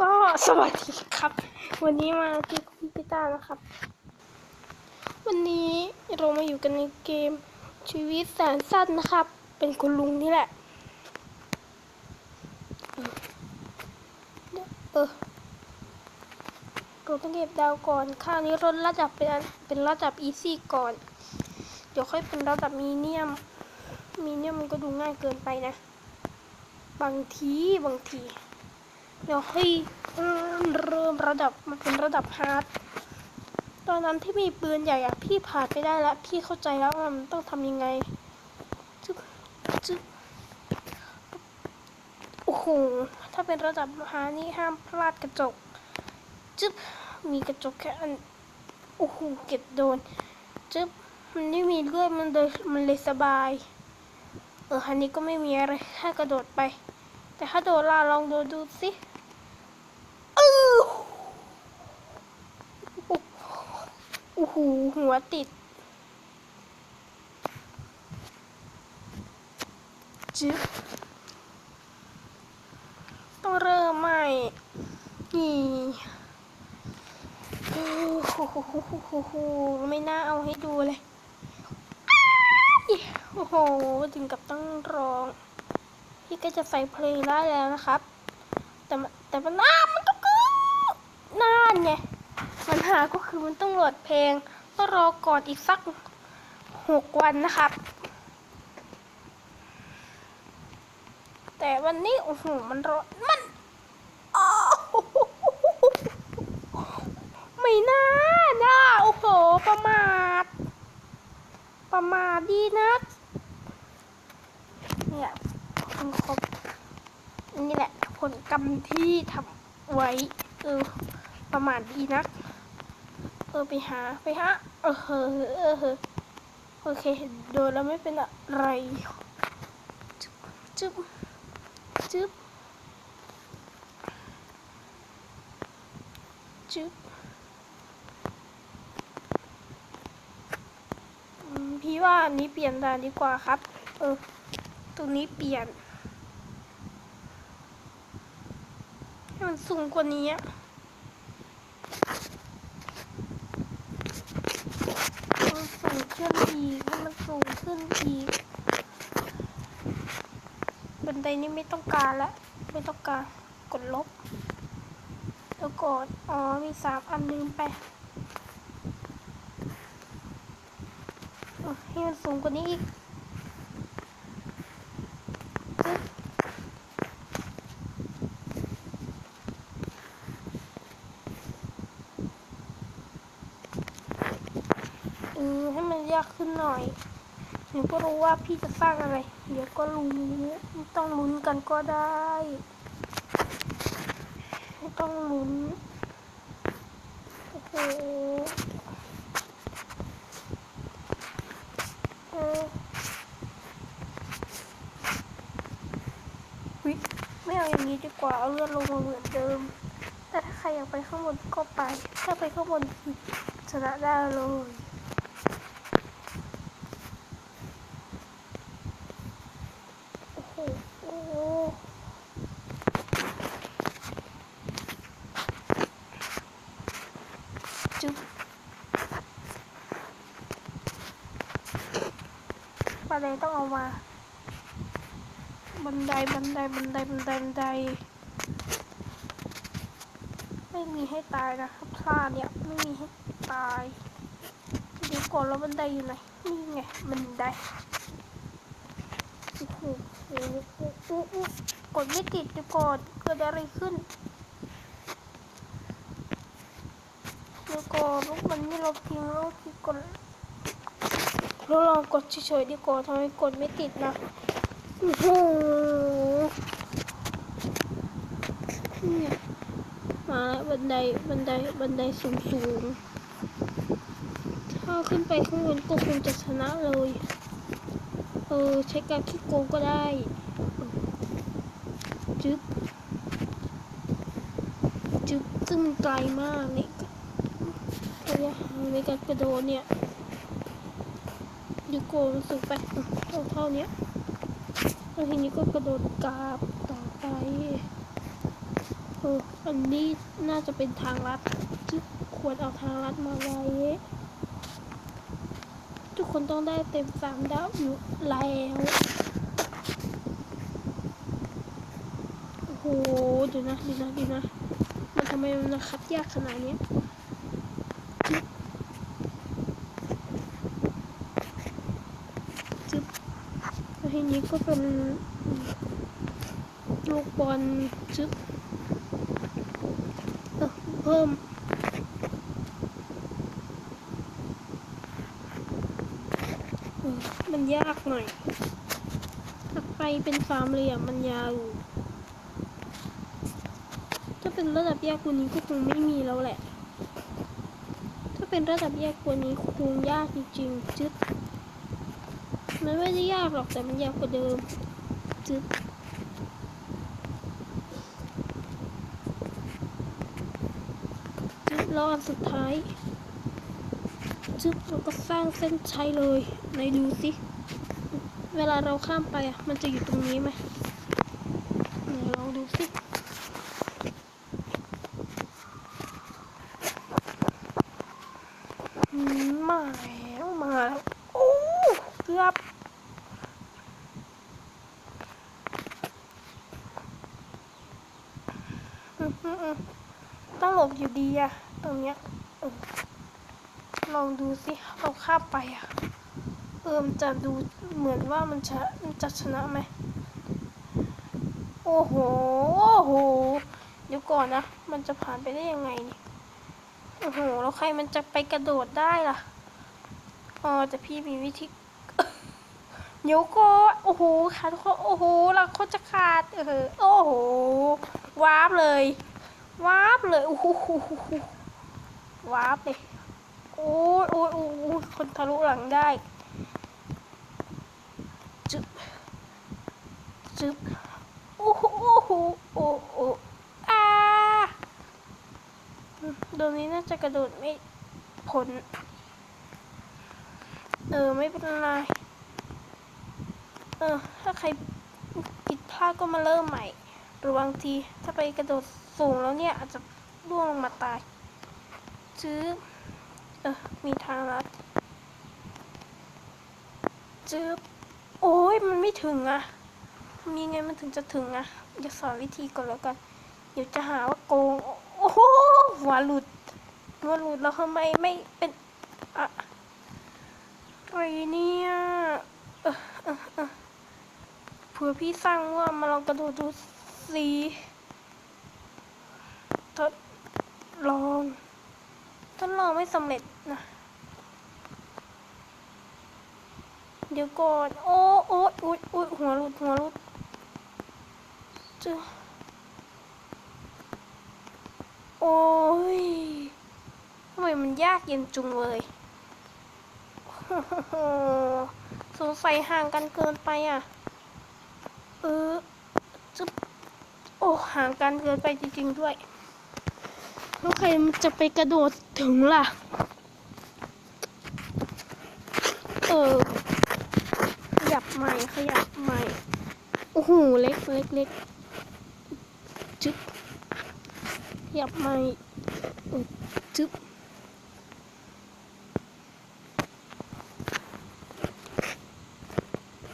ก็สวัสดีครับ วันนี้มาที่คุณพิต้านะครับ วันนี้เรามาอยู่กันในเกมชีวิตแสนสั้นนะครับ เป็นคุณลุงนี่แหละ เออเราต้องเก็บดาวก่อนข้านี้ลดระดับเป็นอันเป็นระดับอีซี่ก่อน เดี๋ยวค่อยเป็นระดับมีเนียม มีเนียมมันก็ดูง่ายเกินไปนะ บางทีบางที เดี๋ยวให้เริ่มระดับมันเป็นระดับฮาร์ดตอนนั้นที่มีปืนใหญ่อะพี่ผ่านไปได้แล้ว พี่เข้าใจแล้วว่ามันต้องทำยังไงจึ๊บจึ๊บโอ้โหถ้าเป็นระดับฮาร์ดนี่ห้ามพลาดกระจกจึ๊บมีกระจกแค่อันโอ้โหเก็บโดนจึ๊บมันไม่มีเลือดมันเลยมันเลยสบาย เอออันนี้ก็ไม่มีอะไรแค่กระโดดไป แต่ถ้าโดดล่ะลองโดดดูสิเออโอ้โหหัวติดจึ๊บต้องเริ่มใหม่นี่โอ้โหไม่น่าเอาให้ดูเลย โอ้โห ถึงกับต้องร้อง พี่ก็จะใส่เพลงได้แล้วนะครับ แต่แต่มันน่ามันก็คือน่านไง ปัญหาก็คือมันต้องโหลดเพลงต้องรอก่อนอีกสักหกวันนะครับ แต่วันนี้โอ้โหมันรอมันอไม่น่าน่าโอ้โห ประมาท ประมาทดีนักเนี่ยคุณครบนี่แหละผลกรรมที่ทำไว้ เออ ประมาทดีนัก เออไปหาไปหาเออเออเออเออโอเคโดนแล้วไม่เป็นอะไรจึ๊บจึ๊บจึ๊บจึ๊บพี่ว่าอันนี้เปลี่ยนด่านดีกว่าครับ เออ ตรงนี้เปลี่ยน ให้มันสูงกว่านี้อะให้มันสูง ขึ้นอีกให้มันสูงขึ้นอีกบันไดนี้ไม่ต้องการละไม่ต้องการกดลบแล้วกดอ๋อมีสามอันลืมไปให้มันสูงกว่านี้อีก จึ๊บเออให้มันยากขึ้น หน่อยหนูก็รู้ว่าพี่จะสร้างอะไร เดี๋ยวก็รู้ไม่ต้องลุ้นกันก็ได้ไม่ต้องลุ้นโอ้โหเออวิไม่เอาอย่างนี้ดีกว่าเอาเลื่อนลงมาเหมือนเดิม แต่ถ้าใครอยากไปข้างบนก็ไป ถ้าไปข้างบนชนะได้เลย โอ้โหโอ้โหจุ๊บ บันไดต้องเอามา บันไดบันไดบันไดบันไดบันได ไม่มีให้ตายนะครับพลาดเนี่ยไม่มีให้ตายเดี๋ยวก่อนแล้วบันไดอยู่ไหนนี่ไงบันไดโอ้โหกดไม่ติดเดี๋ยวก่อนเกิดอะไรขึ้นเดี๋ยวก่อนลูกมันนี่เราพิมพ์แล้วพี่กด ราลองกดเฉยๆดีกว่าทำไมกดไม่ติดนะโอ้โหมาแล้วบันไดบันไดบันไดสูงสูงๆถ้าขึ้นไปข้างบนก็คงจะชนะเลย เออ ใช้การคิดโกงก็ได้ จึ๊บ จึ๊บซึ่งมันไกลมากเนี่ยระยะห่างในการกระโดดเนี่ย ดีโกรู้สึกไปเท่าเท่านี้ยแล้วทีนี้ก็กระโดดกราบต่อไปเอออันนี้น่าจะเป็นทางลัดจึ๊บควรเอาทางลัดมาไว้ทุกคนต้องได้เต็มสามดาวอยู่แล้วโอ้โหเดี๋ยวนะเดี๋ยวนะเดี๋ยวนะมันทำไมมันคัดยากขนาดนี้ยจึ๊บจึ๊บแล้วที นี้ก็เป็นลูกบอลจึ๊บเอเพิ่มมันยากหน่อยถ้าไปเป็นสามเหลี่ยมมันยาว ถ้าเป็นระดับยากกว่านี้ก็คงไม่มีแล้วแหละ ถ้าเป็นระดับยากกว่านี้คงยากจริงๆจึ๊ด มันไม่ได้ยากหรอกแต่มันยากกว่าเดิมจึ๊ดจึ๊ดแล้วอันสุดท้ายจึ๊บเราก็สร้างเส้นชัยเลยไหนดูสิ เวลาเราข้ามไปอะ มันจะอยู่ตรงนี้ไหมไหนลองดูสิ อืมมาแล้วมาแล้วโอ้เกือบอืมอืมอืมต้ อยู่ดีอะตรงเนี้ยลองดูสิเราข้ามไปอะเออมจะดูเหมือนว่ามันจะมันจะชนะไหมโอ้โหโอ้โหเดี๋ยวก่อนนะ มันจะผ่านไปได้ยังไงนี่โอ้โหแล้วใครมันจะไปกระโดดได้ล่ะอ๋อแต่พี่มีวิธีเดี๋ยวก็โอ้โหขาทุกคนโอ้โหเราเขาจะขาดเออโอ้โหว้าร์ปเลย วาร์ปเลยโอ้โหวาร์ปเลยโอ้ยโอ้ยโอ้ยคนทะลุหลังได้จึ๊บจึ๊บโอ้โหโอ้โหโอ้โหอาโดนนี้น่าจะกระโดดไม่พ้นเออ ไม่เป็นไร เออ ถ้าใครผิดพลาดก็มาเริ่มใหม่ หรือบางทีถ้าไปกระโดด สูงแล้วเนี่ยอาจจะร่วงลงมาตายจึ๊บเออมีทางลัดจึ๊บโอ้ยมันไม่ถึงอะมีไงมันถึงจะถึงอะเดี๋ยวสอนวิธีก่อนแล้วกัน เดี๋ยวจะหาว่าโกง โอ้โหหัวหลุดหัวหลุดแล้วทำไมไม่เป็นอะอะไรเนี่ยเออเออเผื่อพี่สร้างว่ามาลองกระโดดดูสิทด ลอง ทดลองไม่สำเร็จนะ เดี๋ยวก่อน โอ้โอ้ยอุ๊ยอุ๊ยหัวหลุดหัวหลุดเจ้าโอ้ยทำไมมันยากเย็นจุงเลย สงสัยห่างกันเกินไปอะ เออจึ๊บโอ้ ห่างกันเกินไปจริงๆด้วย แล้วใครมันจะไปกระโดดถึงล่ะ เออ ขยับใหม่ ขยับใหม่ โอ้โห เล็กเล็กเล็กจึ๊บขยับใหม่จึ๊บ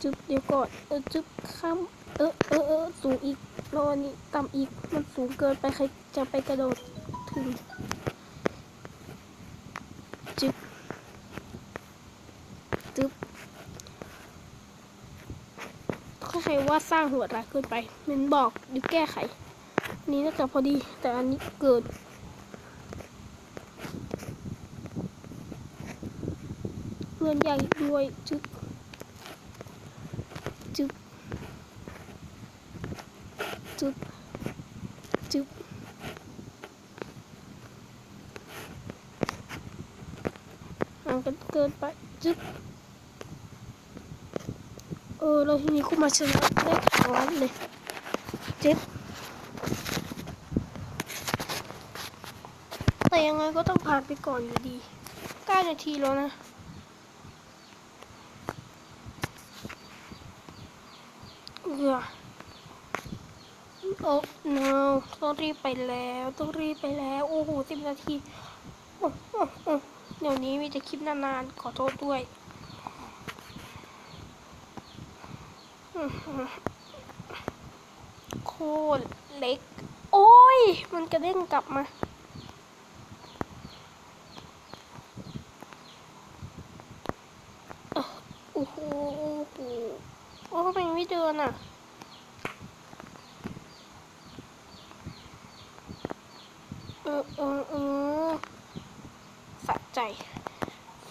จึ๊บเดี๋ยวก่อน เออจึ๊บข้ามเออเออเออสูงอีกแล้วอันนี้ต่ำอีก มันสูงเกินไปใครจะไปกระโดดถึง จึ๊บจึ๊บถ้าใครว่าสร้างหัวร้ายเกินไปมันบอกเดี๋ยวแก้ไข นี่น่าจะพอดีแต่อันนี้เกินเพื่อนใหญ่ด้วยจึ๊บจึ๊บจึ๊บ จึ๊บ ห่างกันเกินไปจึ๊บเออแล้วทีนี้กูมาชนะได้ทางลัดเลยจึ๊บแต่ยังไงก็ต้องผ่านไปก่อนอยู่ดีเก้านาทีแล้วนะเอือเอโอ้ no ต้องรีบไปแล้ว ต้องรีบไปแล้ว โอ้โหสิบนาทีโอ้โอ้โอ้ เดี๋ยวนี้มีแต่คลิปนานๆ ขอโทษด้วยโคตรเล็ก โอ้ย มันกระเด้งกลับมา โอ้โหโอ้โหโอ้ทำไมไม่เดินอะเออเออเออ ใจ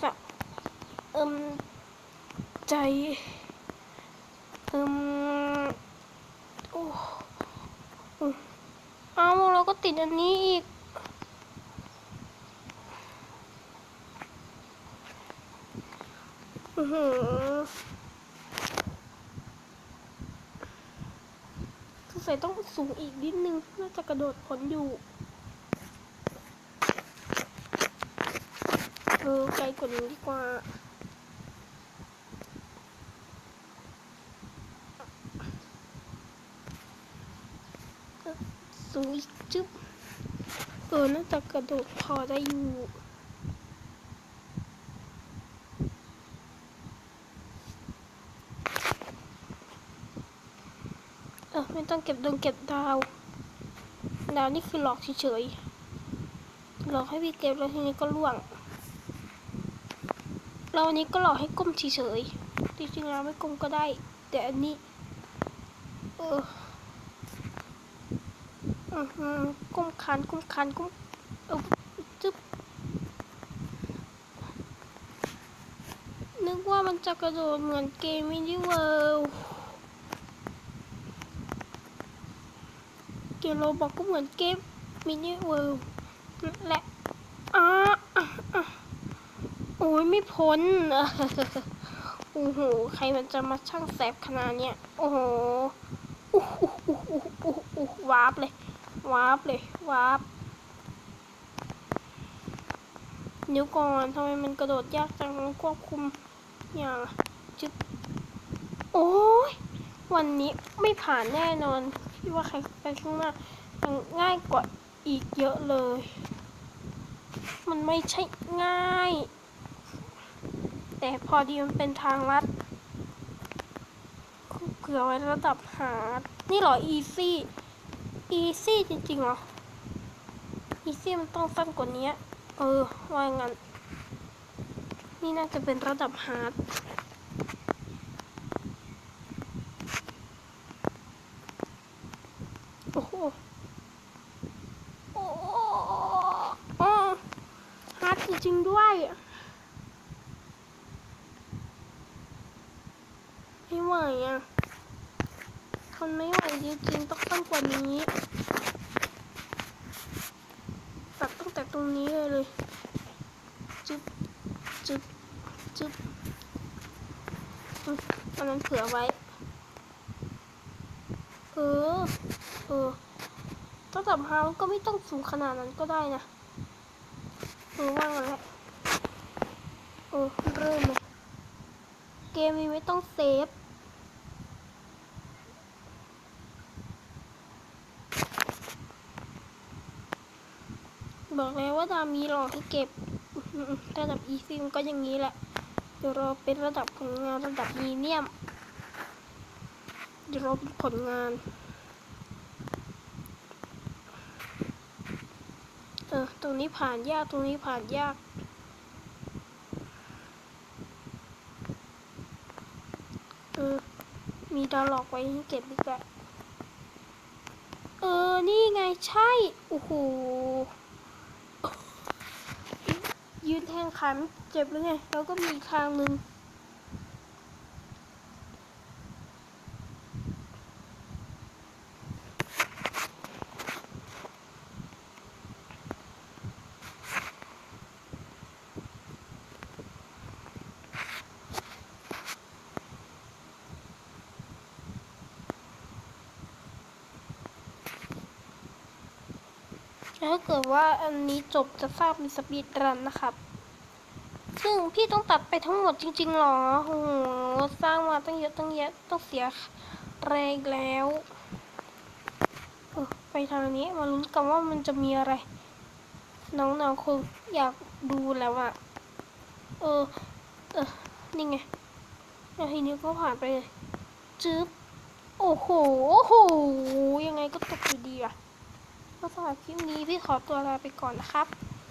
สะเอิมใจเอิมโอ้อืมเอาเราก็ติดอันนี้อีกอือหือสงสัยต้องสูงอีกนิดนึง น่าจะกระโดดพ้นอยู่ ออไกลกว่านี้ดีกว่าสูงอีกจึ๊บเออน่าจะกระโดดพอได้อยู่เออไม่ต้องเก็บดวงเก็บดาว ดาวนี่คือหลอกเฉยๆหลอกให้พี่เก็บแล้วทีนี้ก็ล่วง เราอันนี้ก็หลอกให้ก้มเฉยๆจริงๆแล้วไม่ก้มก็ได้ แต่อันนี้ เออก้มคันก้มคันก้มเออจึ๊บนึกว่ามันจะกระโดดเหมือนเกมมินิเวิลด์เกมโรบอกก็เหมือนเกมมินิเวิลด์แหละ อ้ยไม่พ้น โอ้โห ใครมันจะมาช่างแสบขนาดเนี้ย โอ้โหอู้หูอู้หูอู้หูอู้หูวาร์ปเลยวาร์ปเลยวาร์ปเดี๋ยวก่อนทำไมมันกระโดดยากจังควบคุมอย่างจึ๊บโอ้ยวันนี้ไม่ผ่านแน่นอนพี่ว่าใครไปข้างหน้ามันง่ายกว่าอีกเยอะเลย มันไม่ใช่ง่าย แต่พอดีมันเป็นทางลัดเผื่อไว้ระดับหาร์ดนี่เหรอ easy easy จริงๆเหรอ easy มันต้องสั้นกว่านี้ เออ ว่างั้น นี่น่าจะเป็นระดับฮาร์ดโอ้โหโอ้โหโอ้ฮาร์ดจริงๆด้วย ไม่ไหวอะทนไม่ไหวจริงๆต้องสั้นก ว่านี้ ตัดตั้งแต่ตรงนี้เลยเลยจึ๊บจึ๊บจึ๊บอืมอันนั้นเผื่อไว้ เออ เออระดับฮาร์ดก็ไม่ต้องสูงขนาดนั้นก็ได้นะเออว่างแหละเออเริ่มเลย เกมนี้ไม่ต้องเซฟ บอกแล้วว่าดามีหลอกให้เก็บ ระดับ easy มันก็อย่างนี้แหละเดี๋ยวเราเป็นระดับผลงานระดับมีเนียมเดี๋ยวเราเป็นผลงานเออตรงนี้ผ่านยากตรงนี้ผ่านยากเออมีดาวหลอกไว้ให้เก็บดีกว่าเออ นี่ไงใช่ โอ้โห ยืนแทงขันเจ็บหรือไงแล้วก็มีทางหนึ่งถ้าเกิดว่า อันนี้จบจะทราบเป็นสปีดรันนะครับ ซึ่งพี่ต้องตัดไปทั้งหมดจริงๆหรอโอ้โหสร้างมาตั้งเยอะตั้งแยะต้องเสียแรงแล้วไปทางนี้มาลุ้นกันว่ามันจะมีอะไร น้องๆคงอยากดูแล้วอะเออ เออ นี่ไงแล้วทีนี้ก็ผ่านไปเลย จึ๊บ โอ้โห โอ้โห ยังไงก็ตกอยู่ดีอะ ก็สำหรับคลิปนี้พี่ขอตัวลาไปก่อนนะครับ